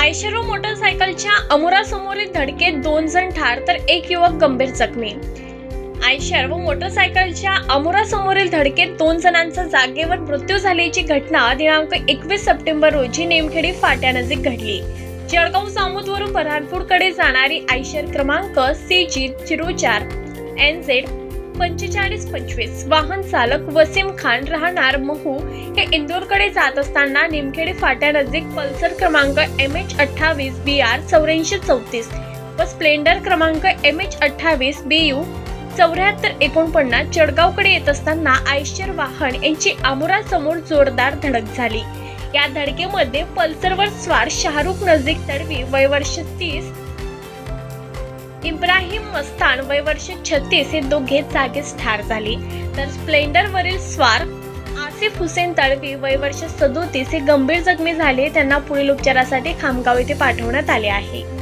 आयशरो मोटरसायकलच्या अमुरासमोरील धडकेत दोन जण ठार तर एक युवक गंभीर जखमी. आयशर व मोटरसायकलच्या अमुरासमोरील धडकेत दोन जणांचा जागेवर मृत्यू झाल्याची घटना दिनांक एकवीस सप्टेंबर रोजी नेमखेडी फाट्यानजीक घडली. जळगाव सामोदवरून बऱ्हाणपूरकडे जाणारी आयशर क्रमांक सी जी झिरो चार एन झेड पंचेचाळीस पंचवीस वाहन चालक वसीम खान राहणार महू हे इंदोरकडे जात असताना निमखेडी फाट्यानजीक पल्सर क्रमांक एम एच अठ्ठावीस बी आर चौऱ्याऐंशी चौतीस व स्प्लेंडर क्रमांक एम एच अठ्ठावीस बी यू चौऱ्याहत्तर एकोणपन्नास जळगावकडे येत असताना आयशर वाहन यांची आमुरासमोर जोरदार धडक झाली. या धडकेमध्ये पल्सरवर स्वार शाहरुख नजीक तडवी वय वर्ष तीस इब्राहिम मस्तान वय वर्ष छत्तीस हे दोघे जागीच ठार झाले. तर स्प्लेंडरवरील स्वार आसिफ हुसेन तळवी वय वर्ष सदोतीस हे गंभीर जखमी झाले. त्यांना पुढील उपचारासाठी खामगाव येथे पाठवण्यात आले आहे.